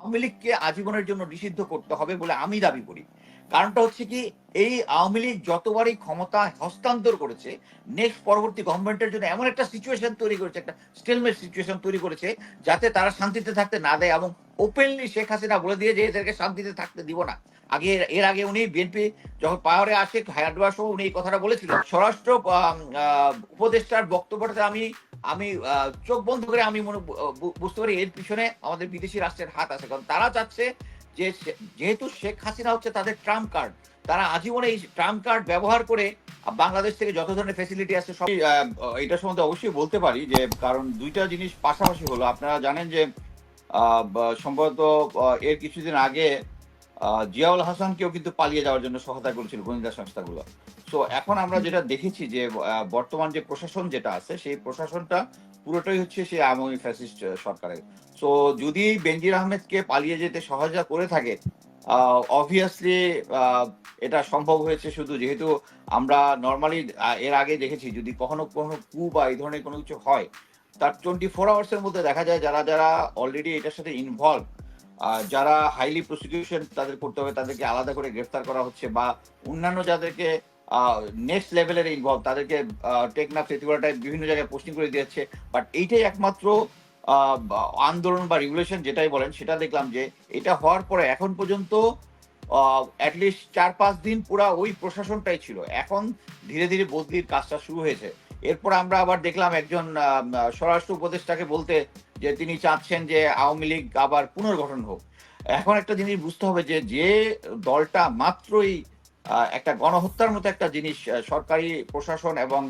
আওয়ামী লীগকে আজীবনের জন্য নিষিদ্ধ করতে হবে বলে আমি দাবি করি। কারণটা হচ্ছে কি, এই আওয়ামী লীগ যতবারই ক্ষমতা হস্তান্তর করেছে নেক্সট পরবর্তী গভর্নমেন্টের জন্য এমন একটা সিচুয়েশন তৈরি করেছে, একটা স্টেলমেট সিচুয়েশন তৈরি করেছে, যাতে তারা শান্তিতে থাকতে না দেয় এবং ওপেনলি শেখ হাসিনা বলে দিয়ে যে, এদেরকে শান্তিতে থাকতে দিব না। আগে এর আগে উনি বিএনপি যখন পাওয়ারে আসে সহ উনি এই কথাটা বলেছিলেন। স্বরাষ্ট্র উপদেষ্টার বক্তব্যটাতে আমি আমি চোখ বন্ধ করে আমি মনে বুঝতে পারি এর পিছনে আমাদের বিদেশি রাষ্ট্রের হাত আছে। কারণ তারা চাচ্ছে যে যেহেতু শেখ হাসিনা হচ্ছে তাদের ট্রাম্প কার্ড, তারা আজীবনে এই ট্রাম্প কার্ড ব্যবহার করে বাংলাদেশ থেকে যত ধরনের ফেসিলিটি আছে সব এটা সম্বন্ধে অবশ্যই বলতে পারি যে, কারণ দুইটা জিনিস পাশাপাশি হলো। আপনারা জানেন যে সম্ভবত এর কিছুদিন আগে জিয়াউল হাসানকেও কিন্তু পালিয়ে যাওয়ার জন্য সহায়তা করেছিল গোয়েন্দা সংস্থাগুলো। তো এখন আমরা যেটা দেখেছি যে বর্তমান যে প্রশাসন যেটা আছে সেই প্রশাসনটা পুরোটাই হচ্ছে সেই আওয়ামী ফ্যাসিস্ট সরকারের। তো যদি বেনজির আহমেদকে পালিয়ে যেতে সহায়তা করে থাকে অবভিয়াসলি এটা সম্ভব হয়েছে শুধু যেহেতু আমরা নর্মালি এর আগে দেখেছি যদি কখনো কখনো কু বা এই ধরনের কোনো কিছু হয় তার টোয়েন্টি ফোর আওয়ার্সের মধ্যে দেখা যায় যারা যারা অলরেডি এটার সাথে ইনভলভ যারা হাইলি প্রসিকিউশন তাদের করতে হবে, তাদেরকে আলাদা করে গ্রেফতার করা হচ্ছে বা অন্যান্য যাদেরকে নেক্সট লেভেলের ইনভলভ তাদেরকে টেকনাফ তেতুয়াটায় বিভিন্ন জায়গায় পোস্টিং করে দিয়েছে। বাট এইটাই একমাত্র আন্দোলন বা রেগুলেশন যেটাই বলেন, সেটা দেখলাম যে এটা হওয়ার পরে এখন পর্যন্ত অ্যাটলিস্ট চার পাঁচ দিন পুরা ওই প্রশাসনটাই ছিল। এখন ধীরে ধীরে বদলির কাজটা শুরু হয়েছে। এরপর আমরা আবার দেখলাম একজন স্বরাষ্ট্র উপদেষ্টাকে বলতে যে তিনি চাচ্ছেন যে আওয়ামী লীগ আবার পুনর্গঠন হোক। এখন একটা জিনিস বুঝতে হবে যে যে দলটা মাত্রই একটা গণহত্যার মতো একটা জিনিস সরকারি প্রশাসন এবং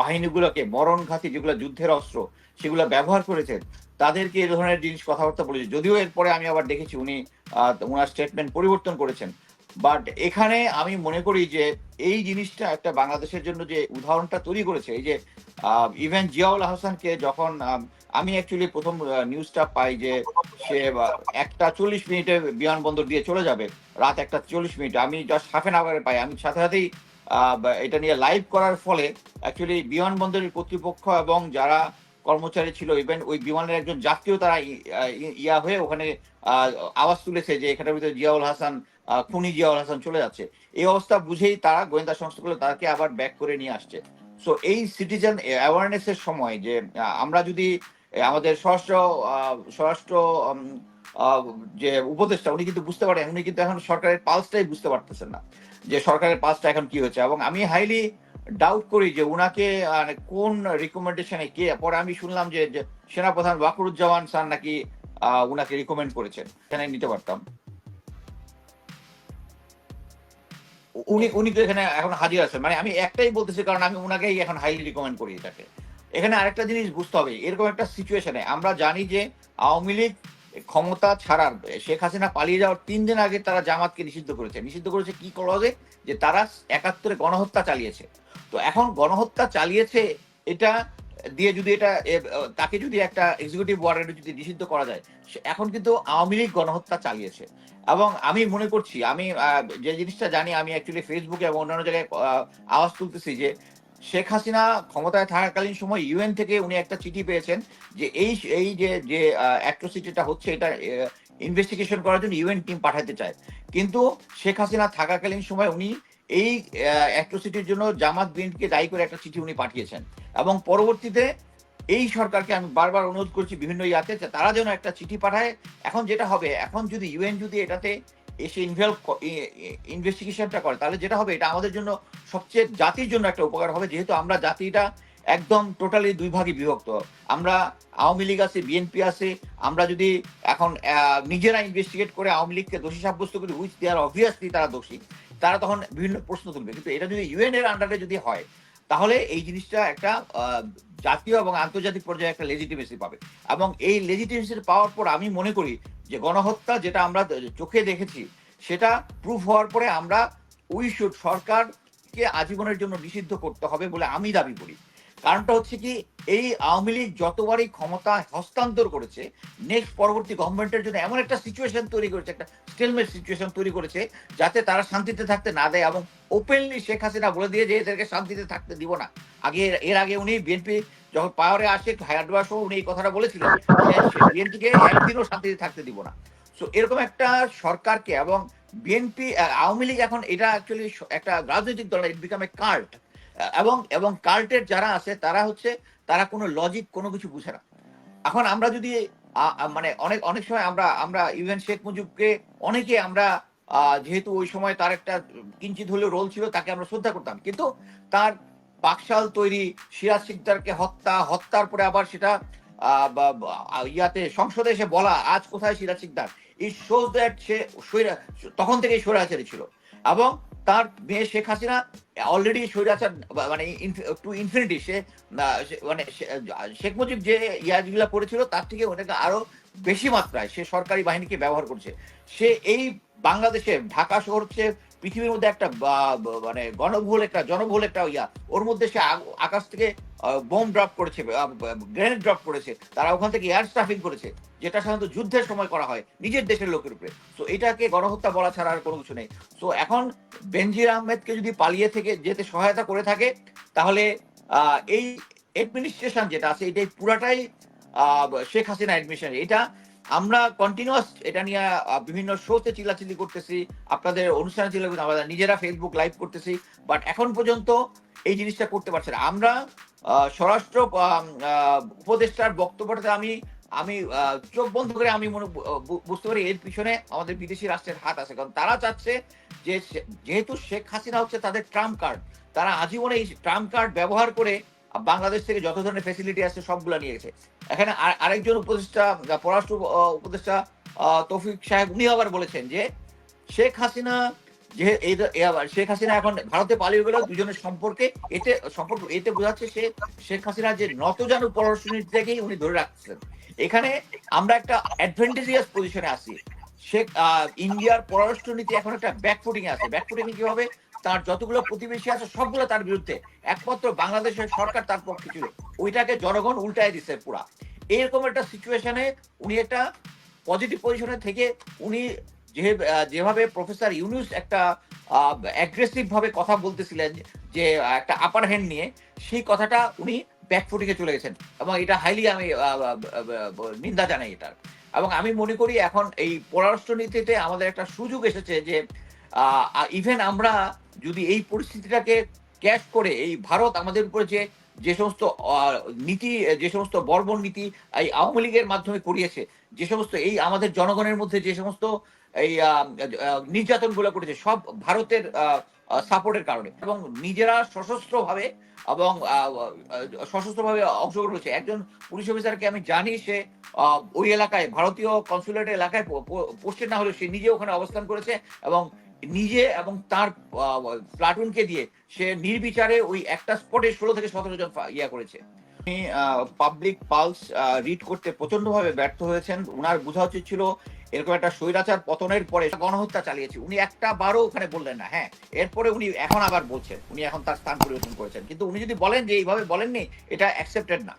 বাহিনীগুলোকে মরণঘাতী যেগুলো যুদ্ধের অস্ত্র সেগুলো ব্যবহার করেছেন, তাদেরকে এই ধরনের জিনিস কথাবার্তা বলেছে। যদিও এরপরে আমি আবার দেখেছি উনি ওনার স্টেটমেন্ট পরিবর্তন করেছেন। বাট এখানে আমি মনে করি যে এই জিনিসটা একটা বাংলাদেশের জন্য যে উদাহরণটা তৈরি করেছে, এই যে ইভেন জিয়াউল হাসানকে যখন আমি অ্যাকচুয়ালি প্রথম নিউজটা পাই যে সে একটা চল্লিশ মিনিটে বিমানবন্দর দিয়ে চলে যাবে, রাত একটা চল্লিশ মিনিট। আমি জাস্ট হাফ এন আওয়ারে পাই। আমি সাথে সাথেই এটা নিয়ে লাইভ করার ফলে অ্যাকচুয়ালি বিমানবন্দরের কর্তৃপক্ষ এবং যারা কর্মচারী ছিল ইভেন ওই বিমানের একজন যাত্রীও তারা ইয়া হয়ে ওখানে আওয়াজ তুলেছে যে এখানের ভিতরে জিয়াউল হাসান খুনি জিয়াউল হাসান চলে যাচ্ছে। এই অবস্থা বুঝেই তারা গোয়েন্দা সংস্থাগুলো তাকে আবার ব্যাক করে নিয়ে আসছে। সো এই সিটিজেন অ্যাওয়ারনেস এর সময় যে আমরা যদি আমাদের স্বরাষ্ট্র স্বরাষ্ট্র যে উপদেষ্টা উনি কিন্তু বুঝতে পারেন উনি কিন্তু এখন সরকারের পালসটাই বুঝতে পারতেছেন না যে সরকারের পালসটা এখন কি হচ্ছে এবং আমি হাইলি ডাউট করি যে উনাকে আহ, কোন রিকমেন্ডেশনে কে পরে আমি শুনলাম যে সেনাপ্রধান ওয়াকরুজ্জামান স্যার নাকি উনাকে রিকমেন্ড করেছেন। এখানে নিতে পারতাম। উনি উনি তো এখানে এখন হাজির আছেন। মানে আমি একটাই বলতেছি কারণ আমি উনাকেই এখন হাইলি রিকমেন্ড করি এটাকে। এখানে আরেকটা জিনিস বুঝতে হবে, এরকম একটা সিচুয়েশনে আমরা জানি যে আওয়ামী লীগ ক্ষমতা ছাড়ার, শেখ হাসিনা পালিয়ে যাওয়ার তিন দিন আগে তারা জামাতকে নিষিদ্ধ করেছে। নিষিদ্ধ করেছে কি ক্লজে? যে তারা একাত্তরে গণহত্যা চালিয়েছে। তো এখন গণহত্যা চালিয়েছে এটা দিয়ে যদি এটা তাকে যদি একটা এক্সিকিউটিভ ওয়ার্ডে যদি নিষিদ্ধ করা যায় এখন কিন্তু আওয়ামী লীগ গণহত্যা চালিয়েছে। এবং আমি মনে করছি, আমি যে জিনিসটা জানি, আমি অ্যাকচুয়ালি ফেসবুকে এবং অন্যান্য জায়গায় আওয়াজ তুলতেছি যে শেখ হাসিনা ক্ষমতায় থাকাকালীন সময় ইউএন থেকে উনি একটা চিঠি পেয়েছেন যে এই এই যে যে অ্যাট্রোসিটিটা হচ্ছে, এটা ইনভেস্টিগেশন করার জন্য ইউএন টিম পাঠাতে চায়। কিন্তু শেখ হাসিনা থাকাকালীন সময় উনি এই অ্যাট্রোসিটির জন্য জামাত বিএনপিকে দায়ী করে একটা চিঠি উনি পাঠিয়েছেন। এবং পরবর্তীতে এই সরকারকে আমি বারবার অনুরোধ করছি বিভিন্ন ইয়াতে তারা যেন একটা চিঠি পাঠায়। এখন যেটা হবে, এখন যদি ইউএন যদি এটাতে এসে ইনভলভ ইনভেস্টিগেশনটা করে, তাহলে যেটা হবে, এটা আমাদের জন্য সবচেয়ে জাতির জন্য একটা উপকার হবে। যেহেতু আমরা জাতিটা একদম টোটালি দুই ভাগে বিভক্ত। আমরা আওয়ামী লীগ আছে, বিএনপি আছে, আমরা যদি এখন নিজেরা ইনভেস্টিগেট করে আওয়ামী লীগকে দোষী সাব্যস্ত করি উইচ দে আর অবভিয়াসলি তারা দোষী। তারা তখন বিভিন্ন প্রশ্ন তুলবে। কিন্তু এটা যদি ইউএন এর আন্ডারে যদি হয়, তাহলে এই জিনিসটা একটা জাতীয় এবং আন্তর্জাতিক পর্যায়ে একটা লেজিটিমেসি পাবে। এবং এই লেজিটিমেসি পাওয়ার পর আমি মনে করি যে গণহত্যা যেটা আমরা চোখে দেখেছি, সেটা প্রুফ হওয়ার পরে আমরা উই শুড সরকারকে আজীবনের জন্য নিষিদ্ধ করতে হবে বলে আমি দাবি করি। কারণটা হচ্ছে কি, এই আওয়ামী লীগ যতবারই ক্ষমতা হস্তান্তর করেছে নেক্সট পরবর্তী গভর্নমেন্টের জন্য এমন একটা সিচুয়েশন তৈরি করেছে, একটা স্টেলমেট সিচুয়েশন তৈরি করেছে, যাতে তারা শান্তিতে থাকতে না দেয় এবং ওপেনলি শেখ হাসিনা বলে দিয়ে যে এদেরকে শান্তিতে থাকতে দিব না। আগে, এর আগে উনি বিএনপি যখন পাওয়ারে আসে হায়ারডোয়া সহ উনি এই কথাটা বলেছিলেন বিএনপিকে একদিনও শান্তিতে থাকতে দিব না। সো এরকম একটা সরকারকে এবং বিএনপি আওয়ামী লীগ এখন এটা অ্যাকচুয়ালি একটা রাজনৈতিক দল ইট বিকাম এ কাল্ট এবং এবং কাল্টের যারা আছে, তারা হচ্ছে, তারা কোনো লজিক কোনো কিছু বুঝে না। এখন আমরা যদি মানে অনেক অনেক সময় আমরা আমরা ইভেন শেখ মুজিবকে অনেকে আমরা যেহেতু ওই সময় তার একটা কিঞ্চিত হলেও রোল ছিল, তাকে আমরা শ্রদ্ধা করতাম। কিন্তু তার পাকশাল তৈরি, সিরাজ সিকদারকে হত্যা, হত্যার পরে আবার সেটা ইয়াতে সংসদে এসে বলা, আজ কোথায় সিরাজ সিকদার? এই শোজ দ্যাট সে তখন থেকেই স্বৈরাচারী ছিল। এবং তার মেয়ে শেখ হাসিনা অলরেডি শরীর আছে মানে টু ইনফিনিটি সে মানে শেখ মুজিব যে ইয়াজগুলা পড়েছিল তার থেকে অনেক আরও বেশি মাত্রায় সে সরকারি বাহিনীকে ব্যবহার করছে। সে এই বাংলাদেশে, ঢাকা শহর হচ্ছে পৃথিবীর মধ্যে একটা মানে গণবহুল একটা জনবহুল একটা ইয়া। ওর মধ্যে সে আকাশ থেকে বোম ড্রপ করেছে গ্রেনেড ড্রপ করেছে। তারা ওখান থেকে এয়ার স্টাফিং করেছে, যেটা সাধারণত যুদ্ধের সময় করা হয় নিজের দেশের লোকের উপরে। তো এটাকে গণহত্যা বলা ছাড়া আর কোনো কিছু নেই। তো এখন বেনজির আহমেদকে যদি পালিয়ে থেকে যেতে সহায়তা করে থাকে, তাহলে এই অ্যাডমিনিস্ট্রেশন যেটা আছে, এটাই পুরাটাই শেখ হাসিনা অ্যাডমিশন এটা আমরা কন্টিনিউয়াস এটা নিয়ে বিভিন্ন শোতে চিল্লাচিল্লি করতেছি। আপনাদের অনুষ্ঠানে করতে আমরা নিজেরা ফেসবুক লাইভ করতেছি। বাট এখন পর্যন্ত এই জিনিসটা করতে পারছে না। আমরা স্বরাষ্ট্র উপদেষ্টার বক্তব্যটাতে আমি আমি চোখ বন্ধ করে আমি মনে বুঝতে পারি এর পিছনে আমাদের বিদেশি রাষ্ট্রের হাত আছে। কারণ তারা চাচ্ছে যে যেহেতু শেখ হাসিনা হচ্ছে তাদের ট্রাম্প কার্ড তারা আজীবনে এই ট্রাম্প কার্ড ব্যবহার করে বাংলাদেশ থেকে যত ধরনের ফেসিলিটি আছে সবগুলা নিয়ে গেছে এখানে আরেকজন উপদেষ্টা পররাষ্ট্র উপদেষ্টা তৌফিক সাহেব, উনি আবার বলেছেন যে, শেখ হাসিনা যে শেখ হাসিনা এখন ভারতে পালিয়ে গেল দুজনের সম্পর্কে এতে, সম্পর্ক এতে বোঝাচ্ছে সে, শেখ হাসিনা যে নতজানু পররাষ্ট্রনীতি থেকেই উনি ধরে রাখছেন। এখানে আমরা একটা অ্যাডভান্টেজিয়াস পজিশনে আছি। শেখ ইন্ডিয়ার পররাষ্ট্রনীতি এখন একটা ব্যাকফুটিং আছে। ব্যাকফুটিং কি হবে? তার যতগুলো প্রতিবেশী আছে, সবগুলো তার বিরুদ্ধে। একমাত্র বাংলাদেশের সরকার তার পক্ষে ছিল। ওইটাকে জনগণ উল্টায় দিচ্ছে পুরা। এরকম একটা সিচুয়েশনে উনি একটা পজিটিভ পজিশনে থেকে উনি যে, যেভাবে প্রফেসর ইউনুস একটা অ্যাগ্রেসিভ ভাবে কথা বলতেছিলেন যে, একটা আপার হ্যান্ড নিয়ে, সেই কথাটা উনি ব্যাকফুটিংয়ে চলে গেছেন। এবং এটা হাইলি আমি নিন্দা জানাই এটার। এবং আমি মনে করি এখন এই পররাষ্ট্রনীতিতে আমাদের একটা সুযোগ এসেছে যে ইভেন আমরা যদি এই পরিস্থিতিটাকে ক্যাশ করে এই ভারত আমাদের উপরে যে যে সমস্ত নীতি, যে সমস্ত বর্বর নীতি এই আওয়ামী লীগের মাধ্যমে করিয়েছে, যে সমস্ত এই আমাদের জনগণের মধ্যে যে সমস্ত এই নির্যাতনগুলো করেছে, সব ভারতের সাপোর্টের কারণে এবং নিজেরা সশস্ত্র ভাবে এবং সশস্ত্র ভাবে অংশগ্রহণ করেছে। একজন পুলিশ অফিসারকে আমি জানি, সে ওই এলাকায়, ভারতীয় কনসুলেট এলাকায় পোস্টেড না হলেও সে নিজে ওখানে অবস্থান করেছে এবং নিজে এবং তার প্লাটুনকে দিয়ে সে নির্বিচারে ওই একটা স্পটে ষোলো থেকে সতেরো জন ইয়া করেছে। উনি পাবলিক পালস রিড করতে প্রচণ্ড ভাবে ব্যর্থ হয়েছেন। উনার বোঝা উচিত ছিল এরকম একটা স্বৈরাচার পতনের পরে গণহত্যা চালিয়েছে। উনি একটা বারও ওখানে বললেন না হ্যাঁ। এরপরে উনি এখন আবার বলছেন, উনি এখন তার স্থান পরিবর্তন করেছেন। কিন্তু উনি যদি বলেন যে এইভাবে বলেননি, এটা অ্যাকসেপ্টেড না।